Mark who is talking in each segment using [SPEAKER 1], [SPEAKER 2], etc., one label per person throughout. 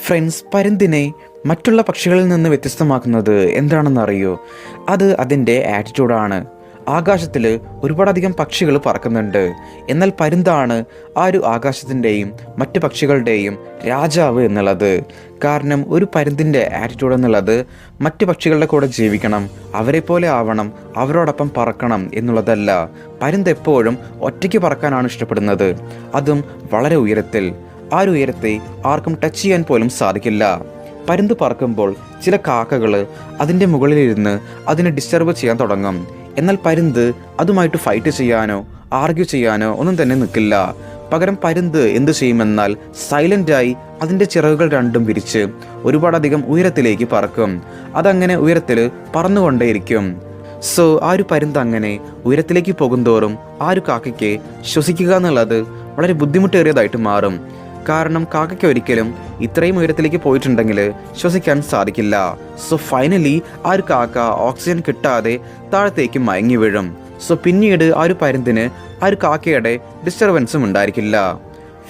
[SPEAKER 1] Friends പരുന്തിനെ മറ്റുള്ള പക്ഷികളിൽ നിന്ന് വ്യത്യസ്തമാക്കുന്നത് എന്താണെന്ന് അറിയോ? അത് അതിന്റെ ആറ്റിറ്റ്യൂഡാണ് ആകാശത്തിൽ ഒരുപാടധികം പക്ഷികൾ പറക്കുന്നുണ്ട്. എന്നാൽ പരുന്താണ് ആ ഒരു ആകാശത്തിന്റെയും മറ്റ് പക്ഷികളുടെയും രാജാവ് എന്നുള്ളത്. കാരണം ഒരു പരുന്തിന്റെ ആറ്റിറ്റ്യൂഡ് എന്നുള്ളത് മറ്റ് പക്ഷികളുടെ കൂടെ ജീവിക്കണം അവരെ പോലെ ആവണം അവരോടൊപ്പം പറക്കണം എന്നുള്ളതല്ല. പരുന്ത് എപ്പോഴും ഒറ്റയ്ക്ക് പറക്കാനാണ് ഇഷ്ടപ്പെടുന്നത്. അതും വളരെ ഉയരത്തിൽ. ആ ഒരു ഉയരത്തെ ആർക്കും ടച്ച് ചെയ്യാൻ പോലും സാധിക്കില്ല. പരുന്ത് പറക്കുമ്പോൾ ചില കാക്കകൾ അതിന്റെ മുകളിലിരുന്ന് അതിനെ ഡിസ്റ്റർബ് ചെയ്യാൻ തുടങ്ങും. എന്നാൽ പരുന്ത് അതുമായിട്ട് ഫൈറ്റ് ചെയ്യാനോ ആർഗ്യൂ ചെയ്യാനോ ഒന്നും തന്നെ നിൽക്കില്ല പകരം പരുന്ത് എന്ത് ചെയ്യുമെന്നാൽ സൈലന്റായി അതിന്റെ ചിറകുകൾ രണ്ടും വിരിച്ച് ഒരുപാടധികം ഉയരത്തിലേക്ക് പറക്കും. അതങ്ങനെ ഉയരത്തിൽ പറന്നുകൊണ്ടേയിരിക്കും. സോ ആ ഒരു പരുന്ത് അങ്ങനെ ഉയരത്തിലേക്ക് പോകുന്തോറും ആ ഒരു കാക്കയ്ക്ക് ശ്വസിക്കുക എന്നുള്ളത് വളരെ ബുദ്ധിമുട്ടേറിയതായിട്ട് മാറും. കാരണം കാക്കയ്ക്ക് ഒരിക്കലും ഇത്രയും ഉയരത്തിലേക്ക് പോയിട്ടുണ്ടെങ്കിൽ ശ്വസിക്കാൻ സാധിക്കില്ല. സോ ഫൈനലി ആ ഒരു കാക്ക ഓക്സിജൻ കിട്ടാതെ താഴത്തേക്ക് മയങ്ങി വീഴും. സോ പിന്നീട് ആ ഒരു പരുന്തിന് ആ ഒരു കാക്കയുടെ ഡിസ്റ്റർബൻസും ഉണ്ടായിരിക്കില്ല.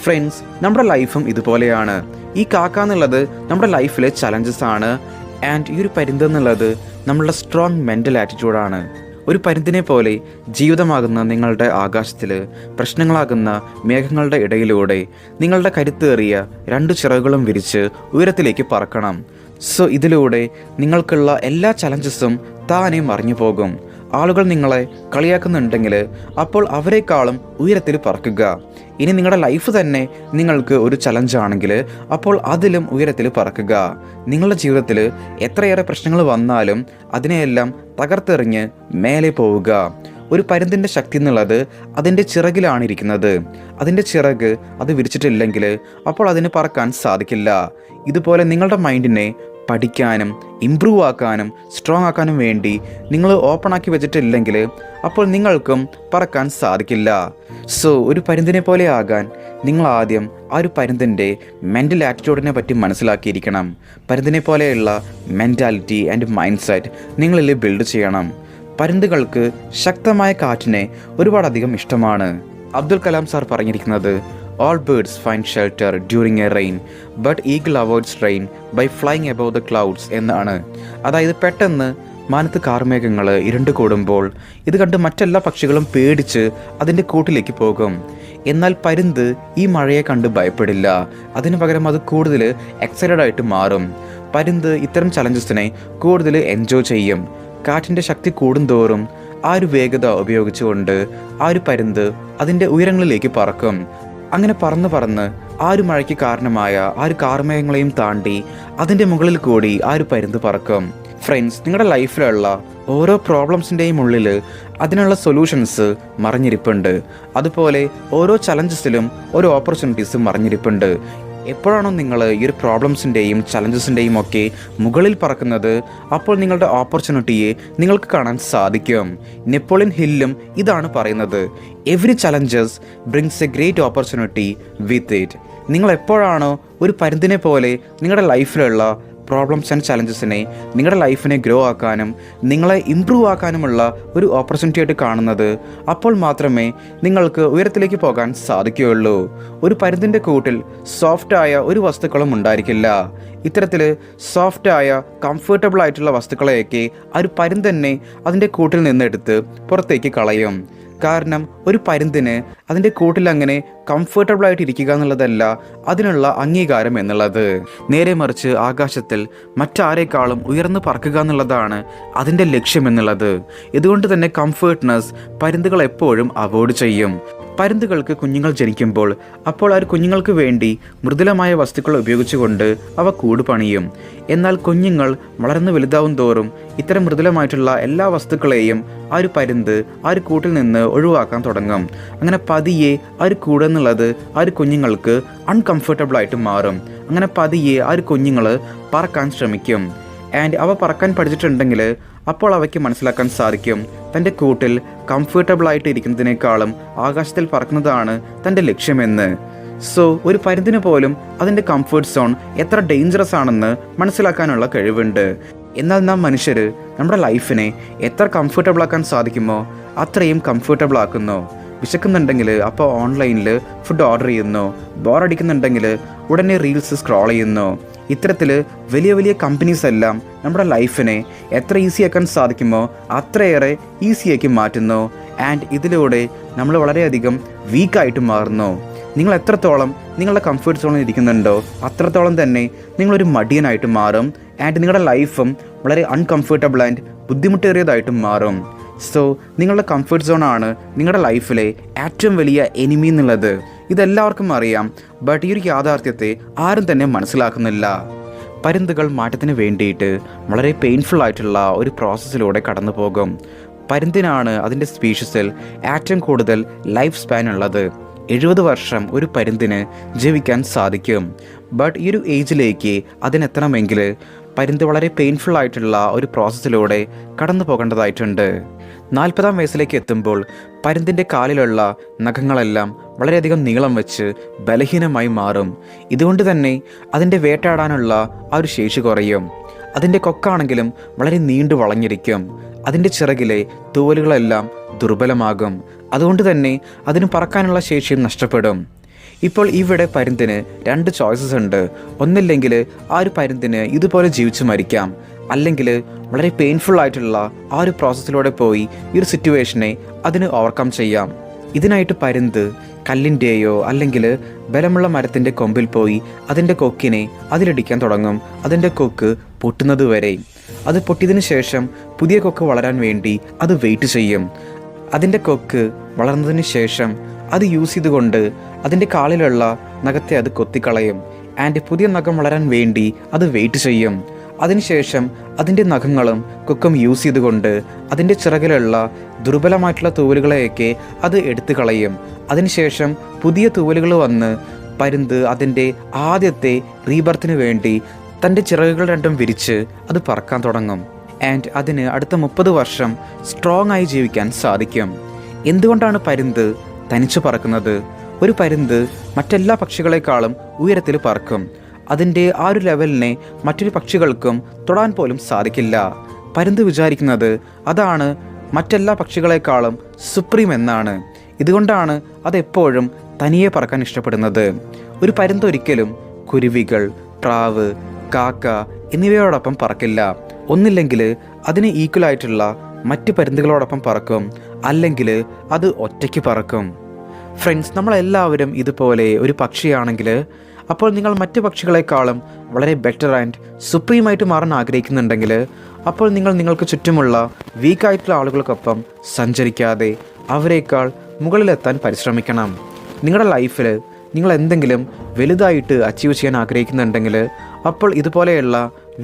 [SPEAKER 1] ഫ്രണ്ട്സ് നമ്മുടെ ലൈഫും ഇതുപോലെയാണ്. ഈ കാക്ക എന്നുള്ളത് നമ്മുടെ ലൈഫിലെ ചലഞ്ചസ് ആണ്. ആൻഡ് ഈ ഒരു പരുന്ത് എന്നുള്ളത് നമ്മളുടെ സ്ട്രോങ് മെന്റൽ ആറ്റിറ്റ്യൂഡാണ് ഒരു പരുന്തിനെ പോലെ ജീവിതമാകുന്ന നിങ്ങളുടെ ആകാശത്തിൽ പ്രശ്നങ്ങളാകുന്ന മേഘങ്ങളുടെ ഇടയിലൂടെ നിങ്ങളുടെ കരുത്തേറിയ രണ്ട് ചിറകുകളും വിരിച്ച് ഉയരത്തിലേക്ക് പറക്കണം. സോ ഇതിലൂടെ നിങ്ങൾക്കുള്ള എല്ലാ ചലഞ്ചസും താനേ മറിഞ്ഞു പോകും ആളുകൾ നിങ്ങളെ കളിയാക്കുന്നുണ്ടെങ്കിൽ അപ്പോൾ അവരെക്കാളും ഉയരത്തിൽ പറക്കുക. ഇനി നിങ്ങളുടെ ലൈഫ് തന്നെ നിങ്ങൾക്ക് ഒരു ചലഞ്ചാണെങ്കിൽ അപ്പോൾ അതിലും ഉയരത്തിൽ പറക്കുക. നിങ്ങളുടെ ജീവിതത്തിൽ എത്രയേറെ പ്രശ്നങ്ങൾ വന്നാലും അതിനെയെല്ലാം തകർത്തെറിഞ്ഞ് മേലെ പോവുക. ഒരു പരുന്തിന്റെ ശക്തി എന്നുള്ളത് അതിന്റെ ചിറകിലാണ് ഇരിക്കുന്നത്. അതിന്റെ ചിറക് അത് വിരിച്ചിട്ടില്ലെങ്കിൽ അപ്പോൾ അതിന് പറക്കാൻ സാധിക്കില്ല. ഇതുപോലെ നിങ്ങളുടെ മൈൻഡിനെ പഠിക്കാനും ഇമ്പ്രൂവ് ആക്കാനും സ്ട്രോങ് ആക്കാനും വേണ്ടി നിങ്ങൾ ഓപ്പൺ ആക്കി വെച്ചിട്ടില്ലെങ്കിൽ അപ്പോൾ നിങ്ങൾക്കും പറക്കാൻ സാധിക്കില്ല. സോ ഒരു പരുന്തിനെ പോലെ ആകാൻ നിങ്ങൾ ആദ്യം ആ ഒരു പരുന്തിന്റെ മെന്റൽ ആറ്റിറ്റ്യൂഡിനെ പറ്റി മനസ്സിലാക്കിയിരിക്കണം. പരുന്തിനെ പോലെയുള്ള മെന്റാലിറ്റി ആൻഡ് മൈൻഡ് സെറ്റ് നിങ്ങളിൽ ബിൽഡ് ചെയ്യണം. പരുന്തുകൾക്ക് ശക്തമായ കാറ്റിനെ ഒരുപാടധികം ഇഷ്ടമാണ്. അബ്ദുൽ കലാം സാർ പറഞ്ഞിരിക്കുന്നത് all birds find shelter during a rain, but eagle avoids rain by flying above the clouds എന്നാണ്. അതായത് പെട്ടെന്ന് മാനത്ത് കാർമേഘങ്ങൾ ഇരുണ്ട് കൂടുമ്പോൾ ഇത് കണ്ട് മറ്റെല്ലാ പക്ഷികളും പേടിച്ച് അതിന്റെ കൂട്ടിലേക്ക് പോകും. എന്നാൽ പരുന്ത് ഈ മഴയെ കണ്ട് ഭയപ്പെടില്ല. അതിനു പകരം അത് കൂടുതൽ എക്സൈറ്റഡ് ആയിട്ട് മാറും. പരുന്ത് ഇത്തരം ചലഞ്ചസിനെ കൂടുതൽ എൻജോയ് ചെയ്യും. കാറ്റിന്റെ ശക്തി കൂടുന്തോറും ആ ഒരു വേഗത ഉപയോഗിച്ചുകൊണ്ട് ആ ഒരു പരുന്ത് അതിന്റെ ഉയരങ്ങളിലേക്ക് പറക്കും. അങ്ങനെ പറന്ന് പറന്ന് ആ ഒരു മഴയ്ക്ക് കാരണമായ ആ ഒരു കാർമേഘങ്ങളെയും താണ്ടി അതിന്റെ മുകളിൽ കൂടി ആ ഒരു പരുന്ത് പറക്കും. ഫ്രണ്ട്സ് നിങ്ങളുടെ ലൈഫിലുള്ള ഓരോ പ്രോബ്ലംസിന്റെയും ഉള്ളിൽ അതിനുള്ള സൊല്യൂഷൻസ് മറിഞ്ഞിരിപ്പുണ്ട്. അതുപോലെ ഓരോ ചലഞ്ചസിലും ഓരോ ഓപ്പർച്യൂണിറ്റീസും മറിഞ്ഞിരിപ്പുണ്ട്. എപ്പോഴാണോ നിങ്ങൾ ഈ ഒരു പ്രോബ്ലംസിന്റെയും ചലഞ്ചസിന്റെയും ഒക്കെ മുകളിൽ പറക്കുന്നത് അപ്പോൾ നിങ്ങളുടെ ഓപ്പർച്യൂണിറ്റിയെ നിങ്ങൾക്ക് കാണാൻ സാധിക്കും. നെപ്പോളിയൻ ഹില്ലും ഇതാണ് പറയുന്നത്. Every challenges brings a great opportunity with it നിങ്ങൾ എപ്പോഴാണോ ഒരു പരുന്തിനെ പോലെ നിങ്ങളുടെ ലൈഫിലുള്ള പ്രോബ്ലംസ് ആൻഡ് ചലഞ്ചസിനെ നിങ്ങളുടെ ലൈഫിനെ ഗ്രോ ആക്കാനും നിങ്ങളെ ഇമ്പ്രൂവ് ആക്കാനുമുള്ള ഒരു ഓപ്പർച്യൂണിറ്റി ആയിട്ട് കാണുന്നത് അപ്പോൾ മാത്രമേ നിങ്ങൾക്ക് ഉയരത്തിലേക്ക് പോകാൻ സാധിക്കുകയുള്ളൂ. ഒരു പരുതിന്റെ കൂട്ടിൽ സോഫ്റ്റായ ഒരു വസ്തുക്കളും ഉണ്ടായിരിക്കില്ല. ഇത്തരത്തിൽ സോഫ്റ്റായ കംഫർട്ടബിൾ ആയിട്ടുള്ള വസ്തുക്കളെയൊക്കെ ആ ഒരു പരുന്തന്നെ അതിന്റെ കൂട്ടിൽ നിന്നെടുത്ത് പുറത്തേക്ക് കളയും. കാരണം ഒരു പരുന്തിന് അതിന്റെ കൂട്ടിൽ അങ്ങനെ കംഫർട്ടബിൾ ആയിട്ട് ഇരിക്കുക എന്നുള്ളതല്ല അതിനുള്ള അംഗീകാരം എന്നുള്ളത്. നേരെ മറിച്ച് ആകാശത്തിൽ മറ്റാരേക്കാളും ഉയർന്നു പറക്കുക എന്നുള്ളതാണ് അതിന്റെ ലക്ഷ്യം എന്നുള്ളത്. ഇതുകൊണ്ട് തന്നെ കംഫേർട്ട്നെസ് പരുന്തുകൾ എപ്പോഴും അവോയ്ഡ് ചെയ്യും. പരുന്തുകൾക്ക് കുഞ്ഞുങ്ങൾ ജനിക്കുമ്പോൾ അപ്പോൾ ആ കുഞ്ഞുങ്ങൾക്ക് വേണ്ടി മൃദുലമായ വസ്തുക്കൾ ഉപയോഗിച്ചുകൊണ്ട് അവ കൂട് പണിയും. എന്നാൽ കുഞ്ഞുങ്ങൾ വളർന്നു വലുതാവും തോറും ഇത്തരം മൃദുലമായിട്ടുള്ള എല്ലാ വസ്തുക്കളെയും ആ ഒരു പരുന്ത് ആ ഒരു കൂട്ടിൽ നിന്ന് ഒഴിവാക്കാൻ തുടങ്ങും. അങ്ങനെ പതിയെ ആ ഒരു കൂട് എന്നുള്ളത് ആ ഒരു കുഞ്ഞുങ്ങൾക്ക് അൺകംഫർട്ടബിൾ ആയിട്ട് മാറും. അങ്ങനെ പതിയെ ആ ഒരു കുഞ്ഞുങ്ങൾ പറക്കാൻ ശ്രമിക്കും. ആൻഡ് അവ പറക്കാൻ പഠിച്ചിട്ടുണ്ടെങ്കിൽ അപ്പോൾ അവയ്ക്ക് മനസ്സിലാക്കാൻ സാധിക്കും. തന്റെ കൂട്ടിൽ കംഫർട്ടബിളായിട്ട് ഇരിക്കുന്നതിനേക്കാളും ആകാശത്തിൽ പറക്കുന്നതാണ് തന്റെ ലക്ഷ്യമെന്ന്. സോ ഒരു പരുന്തിന് പോലും അതിന്റെ കംഫർട്ട് സോൺ എത്ര ഡേഞ്ചറസ് ആണെന്ന് മനസ്സിലാക്കാനുള്ള കഴിവുണ്ട്. എന്നാൽ നാം മനുഷ്യർ നമ്മുടെ ലൈഫിനെ എത്ര കംഫർട്ടബിൾ ആക്കാൻ സാധിക്കുമോ അത്രയും കംഫർട്ടബിൾ ആക്കുന്നു. വിശക്കുന്നുണ്ടെങ്കിൽ അപ്പോൾ ഓൺലൈനിൽ ഫുഡ് ഓർഡർ ചെയ്യുന്നു. ബോറടിക്കുന്നുണ്ടെങ്കിൽ ഉടനെ റീൽസ് സ്ക്രോൾ ചെയ്യുന്നു. ഇത്തരത്തിൽ വലിയ വലിയ കമ്പനീസ് എല്ലാം നമ്മുടെ ലൈഫിനെ എത്ര ഈസി ആക്കാൻ സാധിക്കുമോ അത്രയേറെ ഈസിയാക്കി മാറ്റുന്നു. ആൻഡ് ഇതിലൂടെ നമ്മൾ വളരെയധികം വീക്കായിട്ട് മാറുന്നു. നിങ്ങൾ എത്രത്തോളം നിങ്ങളുടെ കംഫർട്ട് സോണിൽ ഇരിക്കുന്നുണ്ടോ അത്രത്തോളം തന്നെ നിങ്ങളൊരു മടിയനായിട്ട് മാറും. ആൻഡ് നിങ്ങളുടെ ലൈഫും വളരെ അൺകംഫർട്ടബിൾ ആൻഡ് ബുദ്ധിമുട്ടേറിയതായിട്ടും മാറും. സോ നിങ്ങളുടെ കംഫർട്ട് സോണാണ് നിങ്ങളുടെ ലൈഫിലെ ഏറ്റവും വലിയ എനിമി എന്നുള്ളത്. ഇതെല്ലാവർക്കും അറിയാം. ബട്ട് ഈ ഒരു യാഥാർത്ഥ്യത്തെ ആരും തന്നെ മനസ്സിലാക്കുന്നില്ല. പരുന്തുകൾ മാറ്റത്തിന് വേണ്ടിയിട്ട് വളരെ പെയിൻഫുൾ ആയിട്ടുള്ള ഒരു പ്രോസസ്സിലൂടെ കടന്നു പോകും. പരുന്തിനാണ് അതിന്റെ സ്പീഷീസിൽ ഏറ്റവും കൂടുതൽ ലൈഫ് സ്പാൻ ഉള്ളത്. എഴുപത് വർഷം ഒരു പരുന്തിന് ജീവിക്കാൻ സാധിക്കും. ബട്ട് ഈ ഒരു ഏജിലേക്ക് അതിനെത്തണമെങ്കിൽ പരുന്ത് വളരെ പെയിൻഫുൾ ആയിട്ടുള്ള ഒരു പ്രോസസ്സിലൂടെ കടന്നു പോകേണ്ടതായിട്ടുണ്ട്. നാൽപ്പതാം വയസ്സിലേക്ക് എത്തുമ്പോൾ പരുന്തിന്റെ കാലിലുള്ള നഖങ്ങളെല്ലാം വളരെയധികം നീളം വെച്ച് ബലഹീനമായി മാറും. ഇതുകൊണ്ട് തന്നെ അതിന്റെ വേട്ടാടാനുള്ള ആ ഒരു ശേഷി കുറയും. അതിന്റെ കൊക്കാണെങ്കിലും വളരെ നീണ്ടു വളഞ്ഞിരിക്കും. അതിന്റെ ചിറകിലെ തൂവലുകളെല്ലാം ദുർബലമാകും. അതുകൊണ്ട് തന്നെ അതിന് പറക്കാനുള്ള ശേഷിയും നഷ്ടപ്പെടും. ഇപ്പോൾ ഇവിടെ പരുന്തിന് രണ്ട് ചോയ്സസ് ഉണ്ട്. ഒന്നില്ലെങ്കിൽ ആ ഒരു പരുന്തിന് ഇതുപോലെ ജീവിച്ച് മരിക്കാം. അല്ലെങ്കിൽ വളരെ പെയിൻഫുൾ ആയിട്ടുള്ള ആ ഒരു പ്രോസസ്സിലൂടെ പോയി ഈ ഒരു സിറ്റുവേഷനെ അതിന് ഓവർകം ചെയ്യാം. ഇതിനായിട്ട് പരുന്ത് കല്ലിന്റെയോ അല്ലെങ്കിൽ ബലമുള്ള മരത്തിന്റെ കൊമ്പിൽ പോയി അതിന്റെ കൊക്കിനെ അതിലിടിക്കാൻ തുടങ്ങും. അതിന്റെ കൊക്ക് പൊട്ടുന്നത് വരെ. അത് പൊട്ടിയതിന് ശേഷം പുതിയ കൊക്ക് വളരാൻ വേണ്ടി അത് വെയിറ്റ് ചെയ്യും. അതിന്റെ കൊക്ക് വളർന്നതിന് ശേഷം അത് യൂസ് ചെയ്തുകൊണ്ട് അതിന്റെ കാളിലുള്ള നഖത്തെ അത് കൊത്തിക്കളയും. ആൻഡ് പുതിയ നഖം വളരാൻ വേണ്ടി അത് വെയിറ്റ് ചെയ്യും. അതിനുശേഷം അതിന്റെ നഖങ്ങളും കൊക്കും യൂസ് ചെയ്തുകൊണ്ട് അതിന്റെ ചിറകിലുള്ള ദുർബലമായിട്ടുള്ള തൂവലുകളെയൊക്കെ അത് എടുത്തു കളയും. അതിനുശേഷം പുതിയ തൂവലുകൾ വന്ന് പരുന്ത് അതിന്റെ ആദ്യത്തെ റീബർത്തിന് വേണ്ടി തന്റെ ചിറകുകൾ രണ്ടും വിരിച്ച് അത് പറക്കാൻ തുടങ്ങും. ആൻഡ് അതിന് അടുത്ത മുപ്പത് വർഷം സ്ട്രോങ് ആയി ജീവിക്കാൻ സാധിക്കും. എന്തുകൊണ്ടാണ് പരുന്ത് തനിച്ചു പറക്കുന്നത് ഒരു പരുന്ത് മറ്റെല്ലാ പക്ഷികളെക്കാളും ഉയരത്തിൽ പറക്കും. അതിന്റെ ആ ഒരു ലെവലിനെ മറ്റൊരു പക്ഷികൾക്കും തൊടാൻ പോലും സാധിക്കില്ല. പരുന്ത് വിചാരിക്കുന്നത് അതാണ് മറ്റെല്ലാ പക്ഷികളെക്കാളും സുപ്രീം എന്നാണ്. ഇതുകൊണ്ടാണ് അതെപ്പോഴും തനിയെ പറക്കാൻ ഇഷ്ടപ്പെടുന്നത്. ഒരു പരുന്ത് ഒരിക്കലും കുരുവികൾ പ്രാവ് കാക്ക എന്നിവയോടൊപ്പം പറക്കില്ല. ഒന്നില്ലെങ്കിൽ അതിന് ഈക്വലായിട്ടുള്ള മറ്റ് പരുന്തുകളോടൊപ്പം പറക്കും. അല്ലെങ്കിൽ അത് ഒറ്റയ്ക്ക് പറക്കും. ഫ്രണ്ട്സ് നമ്മളെല്ലാവരും ഇതുപോലെ ഒരു പക്ഷിയാണെങ്കിൽ അപ്പോൾ നിങ്ങൾ മറ്റ് പക്ഷികളെക്കാളും വളരെ ബെറ്റർ ആൻഡ് സുപ്രീമായിട്ട് മാറാൻ ആഗ്രഹിക്കുന്നുണ്ടെങ്കിൽ അപ്പോൾ നിങ്ങൾ നിങ്ങൾക്ക് ചുറ്റുമുള്ള വീക്കായിട്ടുള്ള ആളുകൾക്കൊപ്പം സഞ്ചരിക്കാതെ അവരെക്കാൾ മുകളിലെത്താൻ പരിശ്രമിക്കണം. നിങ്ങളുടെ ലൈഫിൽ നിങ്ങൾ എന്തെങ്കിലും വലുതായിട്ട് അച്ചീവ് ചെയ്യാൻ ആഗ്രഹിക്കുന്നുണ്ടെങ്കിൽ അപ്പോൾ ഇതുപോലെയുള്ള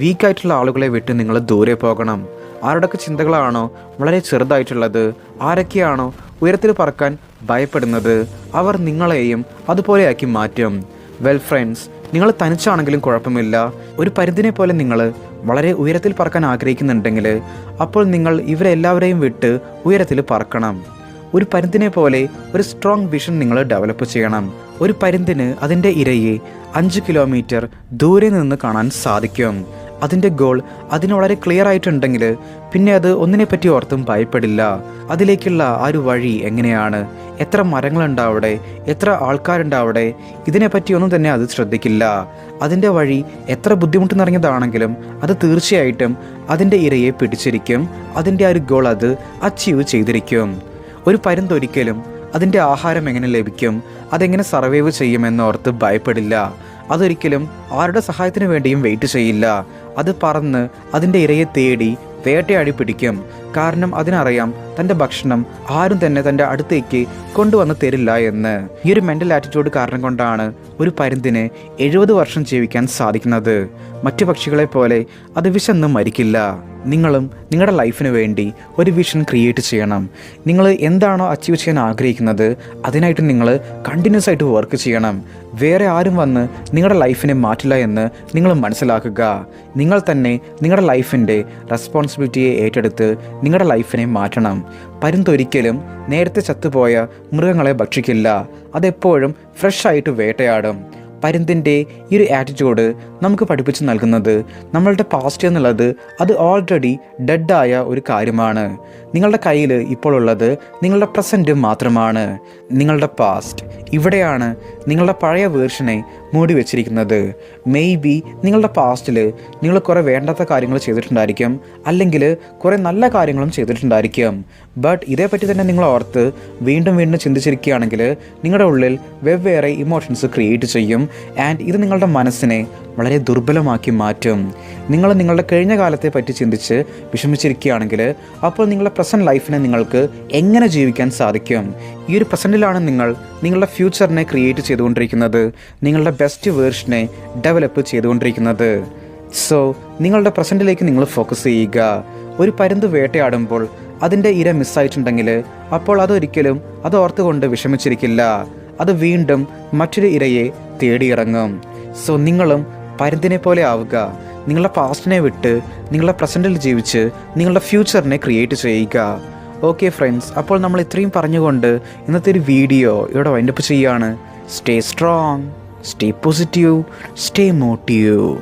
[SPEAKER 1] വീക്കായിട്ടുള്ള ആളുകളെ വിട്ട് നിങ്ങൾ ദൂരെ പോകണം. ആരുടെയൊക്കെ ചിന്തകളാണോ വളരെ ചെറുതായിട്ടുള്ളത് ആരൊക്കെയാണോ ഉയരത്തിൽ പറക്കാൻ ഭയപ്പെടുന്നത് അവർ നിങ്ങളെയും അതുപോലെയാക്കി മാറ്റും. വെൽ ഫ്രണ്ട്സ് നിങ്ങൾ തനിച്ചാണെങ്കിലും കുഴപ്പമില്ല. ഒരു പരിധിനെ പോലെ നിങ്ങൾ വളരെ ഉയരത്തിൽ പറക്കാൻ ആഗ്രഹിക്കുന്നുണ്ടെങ്കിൽ അപ്പോൾ നിങ്ങൾ ഇവരെല്ലാവരെയും വിട്ട് ഉയരത്തിൽ പറക്കണം. ഒരു പരുന്തിനെ പോലെ ഒരു സ്ട്രോങ് വിഷൻ നിങ്ങൾ ഡെവലപ്പ് ചെയ്യണം. ഒരു പരുന്തിന് അതിന്റെ ഇരയെ അഞ്ച് കിലോമീറ്റർ ദൂരെ നിന്ന് കാണാൻ സാധിക്കും. അതിന്റെ ഗോൾ അതിന് വളരെ ക്ലിയർ ആയിട്ടുണ്ടെങ്കിൽ പിന്നെ അത് ഒന്നിനെപ്പറ്റി ഓർത്തും ഭയപ്പെടില്ല. അതിലേക്കുള്ള ആ ഒരു വഴി എങ്ങനെയാണ്? എത്ര മരങ്ങളുണ്ട് അവിടെ എത്ര ആൾക്കാരുണ്ട് അവിടെ ഇതിനെപ്പറ്റി ഒന്നും തന്നെ അത് ശ്രദ്ധിക്കില്ല. അതിന്റെ വഴി എത്ര ബുദ്ധിമുട്ട് നിറഞ്ഞതാണെങ്കിലും അത് തീർച്ചയായിട്ടും അതിന്റെ ഇരയെ പിടിച്ചിരിക്കും. അതിന്റെ ആ ഒരു ഗോൾ അത് അച്ചീവ് ചെയ്തിരിക്കും. ഒരു പരുന്തൊരിക്കലും അതിന്റെ ആഹാരം എങ്ങനെ ലഭിക്കും? അതെങ്ങനെ സർവൈവ് ചെയ്യുമെന്നോർത്ത് ഭയപ്പെടില്ല. അതൊരിക്കലും ആരുടെ സഹായത്തിന് വേണ്ടിയും വെയിറ്റ് ചെയ്യില്ല. അത് പറന്ന് അതിന്റെ ഇരയെ തേടി വേട്ടയാടി പിടിക്കും. കാരണം അതിനറിയാം തന്റെ ഭക്ഷണം ആരും തന്നെ തന്റെ അടുത്തേക്ക് കൊണ്ടുവന്ന് തരില്ല എന്ന്. ഈ ഒരു മെന്റൽ ആറ്റിറ്റ്യൂഡ് കാരണം കൊണ്ടാണ് ഒരു പരുന്തിന് എഴുപത് വർഷം ജീവിക്കാൻ സാധിക്കുന്നത്. മറ്റു പക്ഷികളെ പോലെ അത് വിശന്ന് മരിക്കില്ല. നിങ്ങളും നിങ്ങളുടെ ലൈഫിന് വേണ്ടി ഒരു വിഷൻ ക്രിയേറ്റ് ചെയ്യണം. നിങ്ങൾ എന്താണോ അച്ചീവ് ചെയ്യാൻ ആഗ്രഹിക്കുന്നത് അതിനായിട്ട് നിങ്ങൾ കണ്ടിന്യൂസ് ആയിട്ട് വർക്ക് ചെയ്യണം. വേറെ ആരും വന്ന് നിങ്ങളുടെ ലൈഫിനെ മാറ്റില്ല എന്ന് നിങ്ങൾ മനസ്സിലാക്കുക. നിങ്ങൾ തന്നെ നിങ്ങളുടെ ലൈഫിന്റെ റെസ്പോൺസിബിലിറ്റിയെ ഏറ്റെടുത്ത് നിങ്ങളുടെ ലൈഫിനെ മാറ്റണം. പരുന്തൊരിക്കലും നേരത്തെ ചത്തുപോയ മൃഗങ്ങളെ ഭക്ഷിക്കില്ല. അതെപ്പോഴും ഫ്രഷ് ആയിട്ട് വേട്ടയാടും. പരുന്തിന്റെ ഈ ഒരു ആറ്റിറ്റ്യൂഡ് നമുക്ക് പഠിപ്പിച്ച് നൽകുന്നത് നമ്മളുടെ പാസ്റ്റ് എന്നുള്ളത് അത് ഓൾറെഡി ഡെഡായ ഒരു കാര്യമാണ്. നിങ്ങളുടെ കയ്യിൽ ഇപ്പോൾ ഉള്ളത് നിങ്ങളുടെ പ്രസന്റ് മാത്രമാണ്. നിങ്ങളുടെ പാസ്റ്റ് ഇവിടെയാണ് നിങ്ങളുടെ പഴയ വേർഷനെ മൂടി വെച്ചിരിക്കുന്നത്. മേ ബി നിങ്ങളുടെ പാസ്റ്റിൽ നിങ്ങൾ കുറേ വേണ്ടാത്ത കാര്യങ്ങൾ ചെയ്തിട്ടുണ്ടായിരിക്കും. അല്ലെങ്കിൽ കുറേ നല്ല കാര്യങ്ങളും ചെയ്തിട്ടുണ്ടായിരിക്കും. ബട്ട് ഇതേപ്പറ്റി തന്നെ നിങ്ങൾ ഓർത്ത് വീണ്ടും വീണ്ടും ചിന്തിച്ചിരിക്കുകയാണെങ്കിൽ നിങ്ങളുടെ ഉള്ളിൽ വെവ്വേറെ ഇമോഷൻസ് ക്രിയേറ്റ് ചെയ്യും. ആൻഡ് ഇത് നിങ്ങളുടെ മനസ്സിനെ വളരെ ദുർബലമാക്കി മാറ്റും. നിങ്ങൾ നിങ്ങളുടെ കഴിഞ്ഞ കാലത്തെ പറ്റി ചിന്തിച്ച് വിഷമിച്ചിരിക്കുകയാണെങ്കിൽ അപ്പോൾ നിങ്ങളുടെ പ്രസന്റ് ലൈഫിനെ നിങ്ങൾക്ക് എങ്ങനെ ജീവിക്കാൻ സാധിക്കും? ഈ ഒരു പ്രസന്റിലാണ് നിങ്ങൾ നിങ്ങളുടെ ഫ്യൂച്ചറിനെ ക്രിയേറ്റ് ചെയ്തുകൊണ്ടിരിക്കുന്നത്. നിങ്ങളുടെ ബെസ്റ്റ് വേർഷനെ ഡെവലപ്പ് ചെയ്തുകൊണ്ടിരിക്കുന്നത്. സോ നിങ്ങളുടെ പ്രസന്റിലേക്ക് നിങ്ങൾ ഫോക്കസ് ചെയ്യുക. ഒരു പരുന്ത് വേട്ടയാടുമ്പോൾ അതിന്റെ ഇര മിസ്സായിട്ടുണ്ടെങ്കിൽ അപ്പോൾ അതൊരിക്കലും അത് ഓർത്തുകൊണ്ട് വിഷമിച്ചിരിക്കില്ല. അത് വീണ്ടും മറ്റൊരു ഇരയെ തേടിയിറങ്ങും. സോ നിങ്ങളും പരുന്തിനെ പോലെ ആവുക. നിങ്ങളുടെ പാസ്റ്റിനെ വിട്ട് നിങ്ങളുടെ പ്രസന്റിൽ ജീവിച്ച് നിങ്ങളുടെ ഫ്യൂച്ചറിനെ ക്രിയേറ്റ് ചെയ്യുക. ഓക്കെ ഫ്രണ്ട്സ് അപ്പോൾ നമ്മൾ ഇത്രയും പറഞ്ഞുകൊണ്ട് ഇന്നത്തെ ഒരു വീഡിയോ ഇവിടെ വൈൻഡപ്പ് ചെയ്യുകയാണ്. Stay strong stay positive stay motive